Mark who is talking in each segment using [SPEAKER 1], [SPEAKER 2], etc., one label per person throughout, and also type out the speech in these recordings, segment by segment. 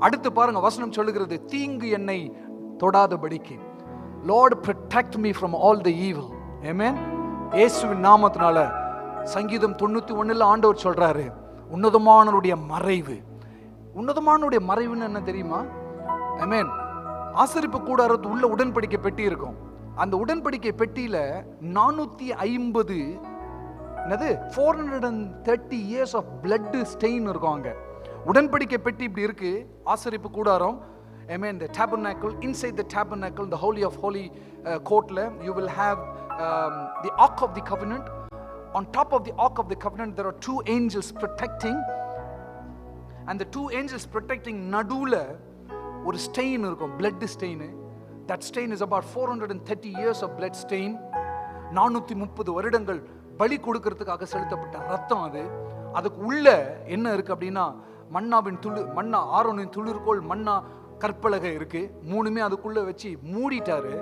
[SPEAKER 1] அடுத்து பாருங்க வசனம் சொல்லுகிறது தீங்கு என்னை தொடாதபடிக்கு. Lord protect me from all the evil amen இயேசுவின் நாமத்தினால சங்கீதம் தொண்ணூற்றி ஒன்றில் ஆண்டவர் சொல்கிறாரு உன்னதமானவருடைய மறைவு. உன்னதமானவருடைய மறைவுன்னு என்ன தெரியுமா? ஐமீன் ஆசரிப்பு கூடாரத்து உள்ள உடன்படிக்கை பெட்டி இருக்கும். அந்த உடன்படிக்கை பெட்டியில் நானூற்றி ஐம்பது என்னது? Four hundred and thirty years of blood stain இருக்கும் அங்கே. உடன்படிக்கை பெட்டி இப்படி இருக்கு ஆசரிப்பு கூடாரம் I mean the tabernacle inside the tabernacle the holy of holy கோர்ட்டில் you will have the ark of the covenant on top of the ark of the covenant there are two angels protecting அந்த two angels protecting நடுவில் ஒரு stain இருக்கும் blood stain that stain is about four hundred and thirty years of blood stain நானூற்றி முப்பது வருடங்கள் பலி கொடுக்கறதுக்காக செலுத்தப்பட்ட ரத்தம் அது அதுக்கு உள்ள என்ன இருக்கு அப்படின்னா மன்னாவின் துளு மன்னா ஆரோனின் துளிர்கோள் மன்னா கற்பலகை இருக்கு. மூணுமே அதுக்குள்ள வச்சு மூடிட்டாரு.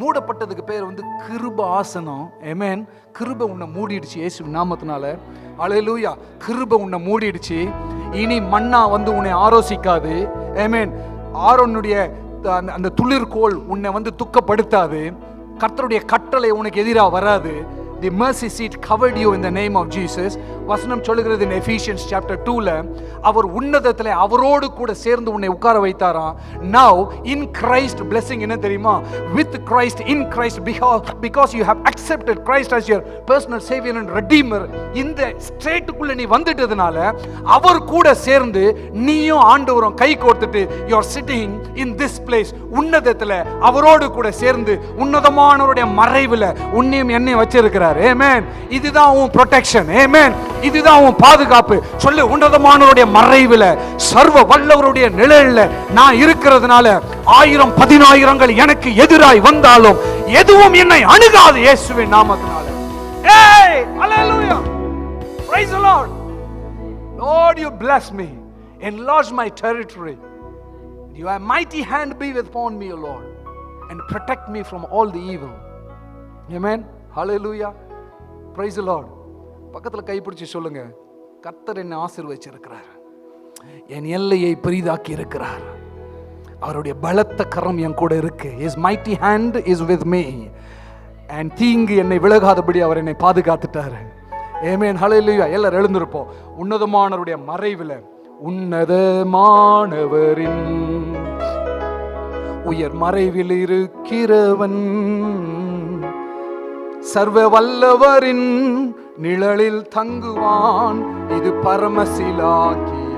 [SPEAKER 1] மூடப்பட்டதுக்கு பேர் வந்து கிருப ஆசனம் எமேன் கிருப உன்னை மூடிடுச்சு ஏசு நாமத்தினால. அலையலூயா கிருப உன்னை மூடிடுச்சு. இனி மண்ணா வந்து உன்னை ஆரோசிக்காது. ஏமேன் ஆரோனுடைய அந்த துளிர்கோள் உன்னை வந்து துக்கப்படுத்தாது. கர்த்தருடைய கட்டளை உனக்கு எதிராக வராது. The mercy seat covered you in the name of Jesus வசனம் சொல்லுகிறது இன் எஃபிஷியன்ஸ் சாப்டர் டூவில் அவர் உன்னதத்தில் அவரோடு கூட சேர்ந்து உன்னை உட்கார வைத்தாராம் நவ் இன் கிரைஸ்ட் பிளெஸிங் என்ன தெரியுமா with Christ in Christ because you have accepted Christ as your personal saviour and redeemer இந்த ஸ்டேட்டுக்குள்ளே நீ வந்துட்டதுனால அவர் கூட சேர்ந்து நீயும் ஆண்டவரும் கை கோர்த்துட்டு you are sitting in this place உன்னதத்தில் அவரோடு கூட சேர்ந்து உன்னதமானவருடைய மறைவில் உன்னையும் என்னையும் வச்சிருக்கிறார். ஏமேன் இதுதான் உன் ப்ரொடெக்ஷன் ஏமேன் இதுதான் உன் பாதுகாப்பு. சொல்லு உன்னதமானவருடைய மறைவில் சர்வ வல்லவருடைய நிழல்ல நான் இருக்கிறதுனால ஆயிரம் பதினாயிரங்கள் எனக்கு எதிராய் வந்தாலும் எதுவும் என்னை அணுகாது இயேசுவின் நாமத்தினால. ஏய் ஹalleluya praise the lord. Lord you bless me. Enlarge my territory. Your mighty hand be upon me o lord and protect me from all the evil. Amen. Hallelujah. Praise the lord. பக்கத்தில் கைப்பிடிச்சு சொல்லுங்க. கர்த்தர் என்னை ஆசீர்வதிச்சிருக்கிறார் என் எல்லையை பெரிதாக்கி இருக்கிறார் அவருடைய பலத்த கரம் என் கூட இருக்கு. Is mighty hand is with me and தீங்கு என்னை விலகாதபடி அவர் என்னை பாதுகாத்துட்டார். ஏமேன் ஹலையிலையா எல்லாரும் எழுந்திருப்போம். உன்னதமானவருடைய மறைவில். உன்னதமானவரின் உயர் மறைவில் இருக்கிறவன். சர்வ வல்லவரின் நிழலில் தங்குவான். இது பரமசிலாக்கியமே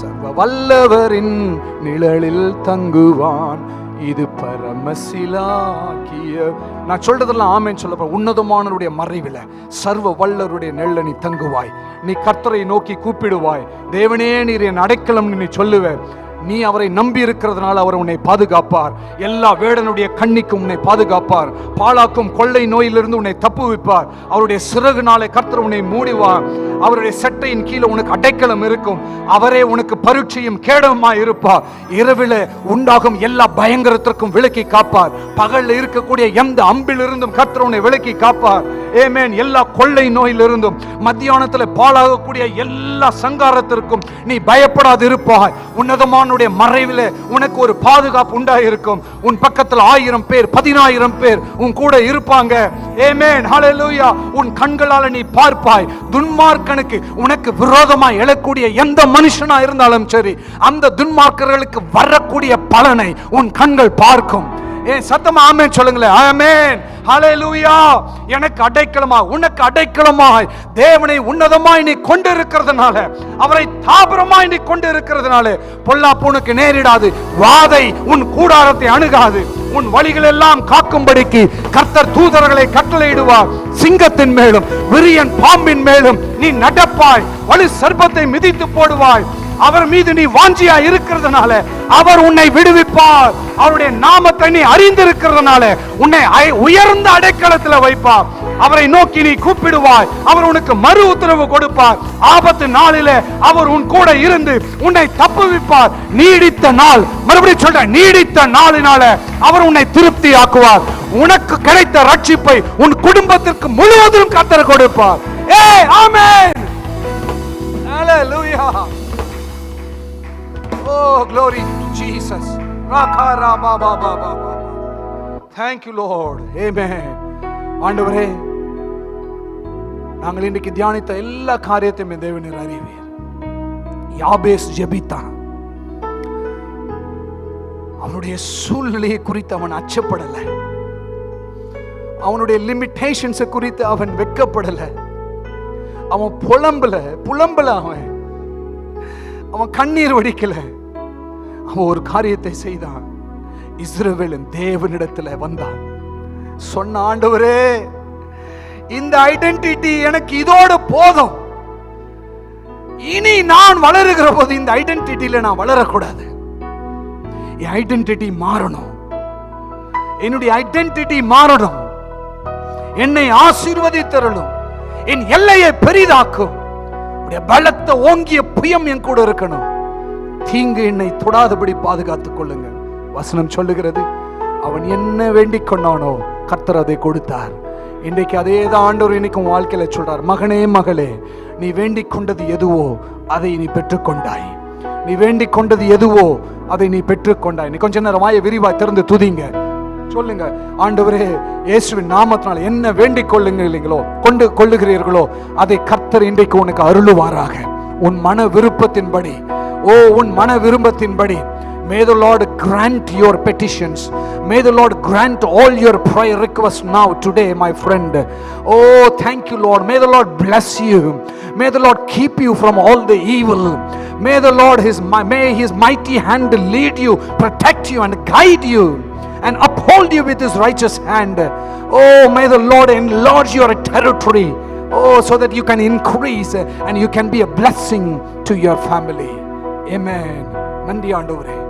[SPEAKER 1] சர்வ வல்லவரின் நிழலில் தங்குவான். இது பரமசிலாக்கிய. நான் சொல்றதெல்லாம் ஆமேன்னு சொல்ல உன்னதமானவருடைய மறைவில் சர்வ வல்லருடைய நெல்ல நீ தங்குவாய். நீ கர்த்தரை நோக்கி கூப்பிடுவாய். தேவனே நீர் என் அடைக்கலம் நீ சொல்லுவ. நீ அவரை நம்பி இருக்கிறதுனால அவர் உன்னை பாதுகாப்பார். எல்லா வேடனுடைய கண்ணிக்கும் உன்னை பாதுகாப்பார். பாழாக்கும் கொள்ளை நோயிலிருந்து உன்னை தப்புவிப்பார். அவருடைய சிறகுனாலே கர்த்தர் உன்னை மூடிவார். அவருடைய சட்டையின் கீழே உனக்கு அடைக்கலம் இருக்கும். அவரே உனக்கு பரீட்சையும் கேடவுமா இருப்பார். இரவில உண்டாகும் எல்லா பயங்கரத்திற்கும் விலக்கி காப்பார். பகல்ல இருக்கக்கூடிய எந்த அம்பிலிருந்தும் கர்த்தர் உன்னை விலக்கி காப்பார். ஏமேன் எல்லா கொள்ளை நோயிலிருந்தும் மத்தியானத்துல பாழாகக்கூடிய எல்லா சங்காரத்திற்கும் நீ பயப்படாது இருப்பாய் உன்னதமானுடைய மறைவில் உனக்கு ஒரு பாதுகாப்பு உண்டாயிருக்கும். உன் பக்கத்தில் ஆயிரம் பேர் பதினாயிரம் பேர் உன் கூட இருப்பாங்க. ஏமேன் ஹalleluya. உன் கண்களால் நீ பார்ப்பாய். துன்மார்க்கனுக்கு உனக்கு விரோதமா எழக்கூடிய எந்த மனுஷனா இருந்தாலும் சரி அந்த துன்மார்க்கர்களுக்கு வரக்கூடிய பலனை உன் கண்கள் பார்க்கும். ஏன் சத்தமா ஆமேன் சொல்லுங்களேன். ஆமேன். ஹalleluya. எனக்கு அடைக்கலமா உனக்கு அடைக்கலமாய். தேவனை உன்னதமாய் நீ கொண்டு இருக்கிறதுனால அவரை தாபரமாய் நீ கொண்டு இருக்கிறதுனால பொல்லாப்பு நேரிடாது. வாதை உன் கூடாரத்தை அணுகாது. உன் வழிகள் எல்லாம் காக்கும்படிக்கு கர்த்தர் தூதர்களை கட்டளையிடுவார். சிங்கத்தின் மேலும் விரியன் பாம்பின் மேலும் நீ நடப்பாய். வலு சர்ப்பத்தை மிதித்து போடுவாய். அவர் மீது நீ வாஞ்சியா இருக்கிறதுனால அவர் உன்னை விடுவிப்பார். அவருடைய நாமத்தை நீ அறிந்திருக்கிறதுனால உன்னை உயர்ந்த அடைக்கலத்துல வைப்பார். அவரை நோக்கி நீ கூப்பிடுவாய். அவர் உனக்கு மறு உத்தரவு கொடுப்பார். ஆபத்து நாளில அவர் உன் கூட இருந்து உன்னை தப்புவிப்பார். நீடித்த நாள் மறுபடியும் சொல்ற நீடித்த நாளினால அவர் உன்னை திருப்தி ஆக்குவார் உனக்கு கிடைத்த ரட்சிப்பை உன் குடும்பத்திற்கு முழுவதும் கத்தர் கொடுப்பார். ஏய் ஆமென். ஹalleluya. Oh, glory to Jesus. Rakara ba ba. Thank you Lord. Amen. ஆண்டவரே நாங்கள் இன்றைக்கு தியானித்த எல்லா காரியத்தையும் என் தேவனர் அறிவீர் யாபேஸ் ஜெபித்தான் அவனுடைய சூழ்நிலையை குறித்து அவன் அச்சப்படலை அவனுடைய லிமிட்டேஷன்ஸை குறித்து அவன் வெக்கப்படல அவன் புலம்பல புலம்பல அவன் அவன் கண்ணீர் வடிக்கலை அவன் ஒரு காரியத்தை செய்தான். இஸ்ரவேலின் தேவனிடத்துல வந்தான். சொன்ன ஆண்டவரே இந்த ஐடென்டிட்டி எனக்கு இதோட போதும். இனி நான் வளருகிற போது இந்த ஐடென்டிட்டியில நான் வளரக்கூடாது. என் ஐடென்டிட்டி மாறணும். என்னுடைய ஐடென்டிட்டி மாறணும். என்னை ஆசீர்வதித்தருளும். என் எல்லையை பெரிதாக்கும். உடைய பலத்த ஓங்கிய புயம் என் கூட இருக்கணும். தீங்கு என்னை தொடாதபடி பாதுகாத்துக் கொள்ளுங்க வசனம் சொல்லுகிறது அவன் என்ன வேண்டிக் கொண்டானோ கர்த்தர் அதை கொடுத்தார். இன்றைக்கு அதே தான் ஆண்டவர் இன்னைக்கும் வாழ்க்கையில சொல்றார் மகனே மகளே நீ வேண்டிக் கொண்டது எதுவோ அதை நீ பெற்றுக்கொண்டாய் நீ வேண்டிக் கொண்டது எதுவோ அதை நீ பெற்றுக்கொண்டாய் நீ கொஞ்ச நேரம் வாயை விரிவாய் திறந்து துதிங்க. சொல்லுங்க ஆண்டவரே இயேசுவின் நாமத்தினால் என்ன வேண்டிக் கொள்ளுங்களோ கொண்டு கொள்ளுகிறீர்களோ அதை கர்த்தர் இன்றைக்கு உனக்கு அருளுவாராக. உன் மன விருப்பத்தின்படி ஓ உன் மன விருப்பத்தின்படி May the Lord grant your petitions. May the Lord grant all your prayer requests now, today, my friend. Oh, thank you, Lord. May the Lord bless you. May the Lord keep you from all the evil. May the Lord, his, may His mighty hand lead you, protect you, and guide you, and uphold you with His righteous hand. Oh, may the Lord enlarge your territory. Oh, so that you can increase and you can be a blessing to your family. Amen. நன்றி ஆண்டவரே